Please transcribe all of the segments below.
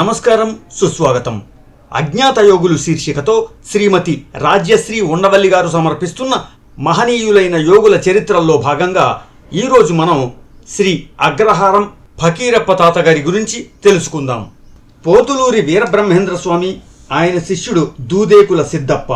నమస్కారం సుస్వాగతం. అజ్ఞాత యోగులు శీర్షికతో శ్రీమతి రాజ్యశ్రీ ఉండవల్లి గారు సమర్పిస్తున్న మహనీయులైన యోగుల చరిత్రల్లో భాగంగా ఈరోజు మనం శ్రీ అగ్రహారం ఫకీరప్ప తాత గారి గురించి తెలుసుకుందాం. పోతులూరి వీరబ్రహ్మేంద్ర స్వామి ఆయన శిష్యుడు దూదేకుల సిద్ధప్ప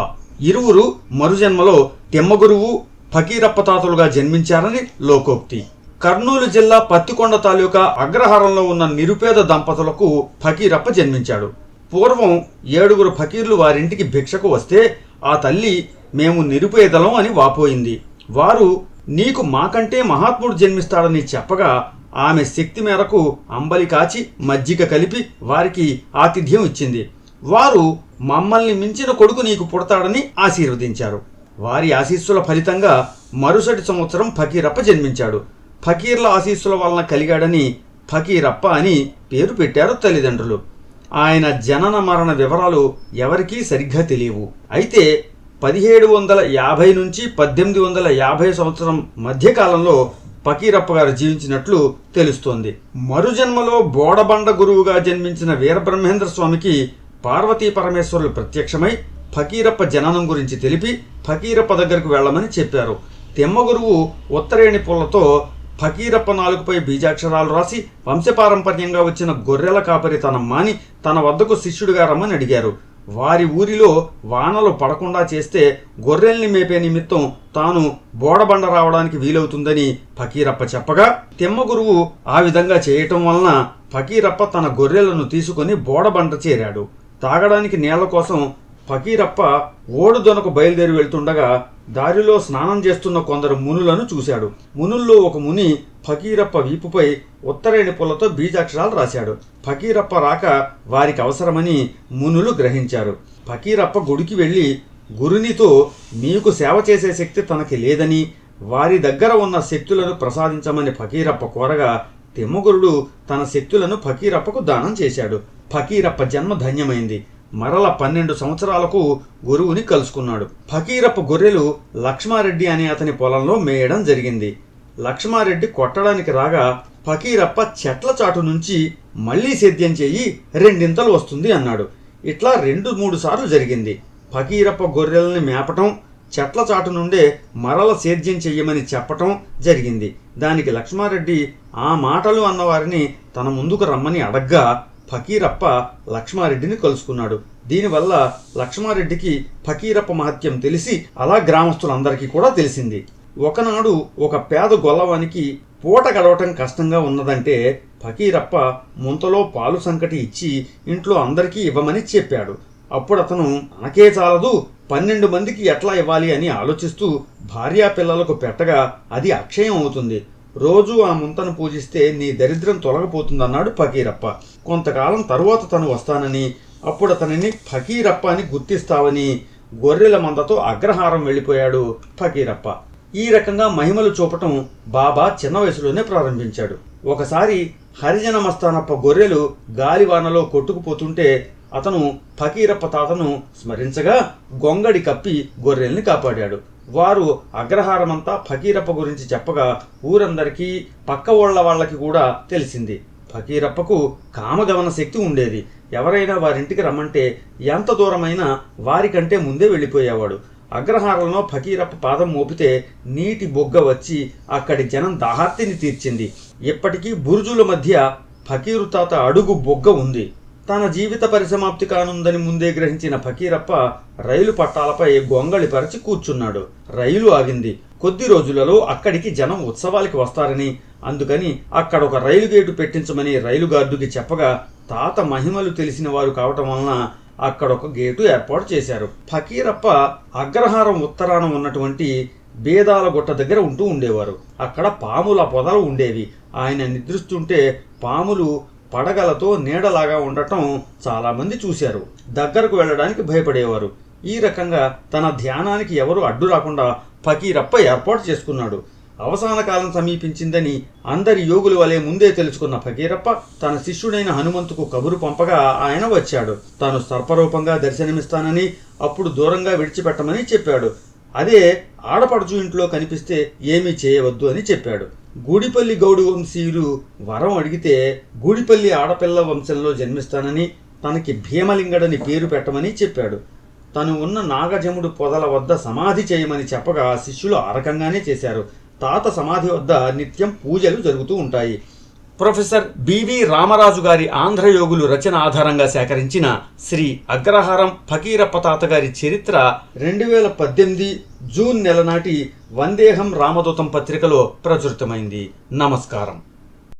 ఇరువురు మరుజన్మలో తిమ్మగురువు ఫకీరప్ప తాతలుగా జన్మించారని లోకోక్తి. కర్నూలు జిల్లా పత్తికొండ తాలూకా అగ్రహారంలో ఉన్న నిరుపేద దంపతులకు ఫకీరప్ప జన్మించాడు. పూర్వం ఏడుగురు ఫకీర్లు వారింటికి భిక్షకు వస్తే ఆ తల్లి మేము నిరుపేదలం అని వాపోయింది. వారు నీకు మాకంటే మహాత్ముడు జన్మిస్తాడని చెప్పగా ఆమె శక్తి మేరకు అంబలి కాచి మజ్జిగ కలిపి వారికి ఆతిథ్యం ఇచ్చింది. వారు మమ్మల్ని మించిన కొడుకు నీకు పుడతాడని ఆశీర్వదించారు. వారి ఆశీస్సుల ఫలితంగా మరుసటి సంవత్సరం ఫకీరప్ప జన్మించాడు. ఫకీర్ల ఆశీస్సుల వలన కలిగాడని ఫకీరప్ప అని పేరు పెట్టారు తల్లిదండ్రులు. ఆయన జనన మరణ వివరాలు ఎవరికీ సరిగ్గా తెలియవు. అయితే పదిహేడు వందల యాభై నుంచి పద్దెనిమిది వందల యాభై సంవత్సరం మధ్యకాలంలో ఫకీరప్ప గారు జీవించినట్లు తెలుస్తోంది. మరుజన్మలో బోడబండ గురువుగా జన్మించిన వీరబ్రహ్మేంద్ర స్వామికి పార్వతీ పరమేశ్వరులు ప్రత్యక్షమై ఫకీరప్ప జననం గురించి తెలిపి ఫకీరప్ప దగ్గరకు వెళ్ళమని చెప్పారు. తిమ్మగురువు ఉత్తరేణి పుల్లతో ఫకీరప్ప నాలుగుపై బీజాక్షరాలు రాసి వంశపారంపర్యంగా వచ్చిన గొర్రెల కాపరి తన మాని తన వద్దకు శిష్యుడిగా రమ్మని అడిగారు. వారి ఊరిలో వానలు పడకుండా చేస్తే గొర్రెల్ని మేపే నిమిత్తం తాను బోడబండ రావడానికి వీలవుతుందని ఫకీరప్ప చెప్పగా తిమ్మగురువు ఆ విధంగా చేయటం వలన ఫకీరప్ప తన గొర్రెలను తీసుకుని బోడబండ చేరాడు. తాగడానికి నీళ్ళ కోసం ఫకీరప్ప ఓడుదొనకు బయలుదేరి వెళ్తుండగా దారిలో స్నానం చేస్తున్న కొందరు మునులను చూశాడు. మునుల్లో ఒక ముని ఫకీరప్ప వీపుపై ఉత్తరేణి పుల్లతో బీజాక్షరాలు రాశాడు. ఫకీరప్ప రాక వారికి అవసరమని మునులు గ్రహించారు. ఫకీరప్ప గుడికి వెళ్ళి గురునితో మీకు సేవ చేసే శక్తి తనకి లేదని వారి దగ్గర ఉన్న శక్తులను ప్రసాదించమని ఫకీరప్ప కోరగా తిమ్మగురుడు తన శక్తులను ఫకీరప్పకు దానం చేశాడు. ఫకీరప్ప జన్మ ధన్యమైంది. మరల పన్నెండు సంవత్సరాలకు గురువుని కలుసుకున్నాడు. ఫకీరప్ప గొర్రెలు లక్ష్మారెడ్డి అనే అతని పొలంలో మేయడం జరిగింది. లక్ష్మారెడ్డి కొట్టడానికి రాగా ఫకీరప్ప చెట్ల చాటు నుంచి మళ్ళీ సేద్యం చెయ్యి రెండింతలు వస్తుంది అన్నాడు. ఇట్లా రెండు మూడు సార్లు జరిగింది. ఫకీరప్ప గొర్రెల్ని మేపటం చెట్ల చాటు నుండే మరల సేద్యం చెయ్యమని చెప్పటం జరిగింది. దానికి లక్ష్మారెడ్డి ఆ మాటలు అన్నవారిని తన ముందుకు రమ్మని అడగ్గా ఫకీరప్ప లక్ష్మారెడ్డిని కలుసుకున్నాడు. దీనివల్ల లక్ష్మారెడ్డికి ఫకీరప్ప మహత్యం తెలిసి అలా గ్రామస్తులందరికీ కూడా తెలిసింది. ఒకనాడు ఒక పేద గొల్లవానికి పూట గడవటం కష్టంగా ఉన్నదంటే ఫకీరప్ప ముంతలో పాలు సంకటి ఇచ్చి ఇంట్లో అందరికీ ఇవ్వమని చెప్పాడు. అప్పుడు అతను అనకే చాలదు పన్నెండు మందికి ఎట్లా ఇవ్వాలి అని ఆలోచిస్తూ భార్యా పిల్లలకు పెట్టగా అది అక్షయం అవుతుంది. రోజు ఆ ముంతను పూజిస్తే నీ దరిద్రం తొలగిపోతుందన్నాడు ఫకీరప్ప. కొంతకాలం తరువాత తను వస్తానని అప్పుడు అతనిని ఫకీరప్ప అని గుర్తిస్తావని గొర్రెల మందతో అగ్రహారం వెళ్ళిపోయాడు ఫకీరప్ప. ఈ రకంగా మహిమలు చూపటం బాబా చిన్న వయసులోనే ప్రారంభించాడు. ఒకసారి హరిజన మస్తానప్ప గొర్రెలు గాలివానలో కొట్టుకుపోతుంటే అతను ఫకీరప్ప తాతను స్మరించగా గొంగడి కప్పి గొర్రెల్ని కాపాడాడు. వారు అగ్రహారమంతా ఫకీరప్ప గురించి చెప్పగా ఊరందరికీ పక్క ఓళ్ళ వాళ్ళకి కూడా తెలిసింది. ఫకీరప్పకు కామగమన శక్తి ఉండేది. ఎవరైనా వారింటికి రమ్మంటే ఎంత దూరమైనా వారికంటే ముందే వెళ్ళిపోయేవాడు. అగ్రహారంలో ఫకీరప్ప పాదం మోపితే నీటి బొగ్గ వచ్చి అక్కడి జనం దాహార్తిని తీర్చింది. ఇప్పటికీ బురుజుల మధ్య ఫకీరు తాత అడుగు బొగ్గ ఉంది. తన జీవిత పరిసమాప్తి కానుందని ముందే గ్రహించిన ఫకీరప్ప రైలు పట్టాలపై గొంగళి పరిచి కూర్చున్నాడు. రైలు ఆగింది. కొద్ది రోజులలో అక్కడికి జనం ఉత్సవాలకి వస్తారని అందుకని అక్కడ ఒక రైలు గేటు పెట్టించమని రైలు గార్డుకి చెప్పగా తాత మహిమలు తెలిసిన వారు కావటం వలన అక్కడ ఒక గేటు ఏర్పాటు చేశారు. ఫకీరప్ప అగ్రహారం ఉత్తరాన ఉన్నటువంటి బేదాల గుట్ట దగ్గర ఉంటూ ఉండేవారు. అక్కడ పాముల పొదలు ఉండేవి. ఆయన నిద్రిస్తుంటే పాములు పడగలతో నీడలాగా ఉండటం చాలామంది చూశారు. దగ్గరకు వెళ్ళడానికి భయపడేవారు. ఈ రకంగా తన ధ్యానానికి ఎవరు అడ్డు రాకుండా ఫకీరప్ప ఏర్పాటు చేసుకున్నాడు. అవసాన కాలం సమీపించిందని అందరి యోగుల వలె ముందే తెలుసుకున్న ఫకీరప్ప తన శిష్యుడైన హనుమంతుకు కబురు పంపగా ఆయన వచ్చాడు. తాను సర్పరూపంగా దర్శనమిస్తానని అప్పుడు దూరంగా విడిచిపెట్టమని చెప్పాడు. అదే ఆడపడుచు ఇంట్లో కనిపిస్తే ఏమీ చేయవద్దు అని చెప్పాడు. గూడిపల్లి గౌడు వంశీయులు వరం అడిగితే గూడిపల్లి ఆడపిల్ల వంశంలో జన్మిస్తానని తనకి భీమలింగడని పేరు పెట్టమని చెప్పాడు. తను ఉన్న నాగజముడు పొదల వద్ద సమాధి చేయమని చెప్పగా శిష్యులు ఆ రకంగానే చేశారు. తాత సమాధి వద్ద నిత్యం పూజలు జరుగుతూ ఉంటాయి. ప్రొఫెసర్ బివి రామరాజు గారి ఆంధ్రయోగులు రచన ఆధారంగా సేకరించిన శ్రీ అగ్రహారం ఫకీరప్ప తాత గారి చరిత్ర రెండు వేల పద్దెనిమిది జూన్ నెల నాటి వందేహం రామదూతం పత్రికలో ప్రచురితమైంది. నమస్కారం.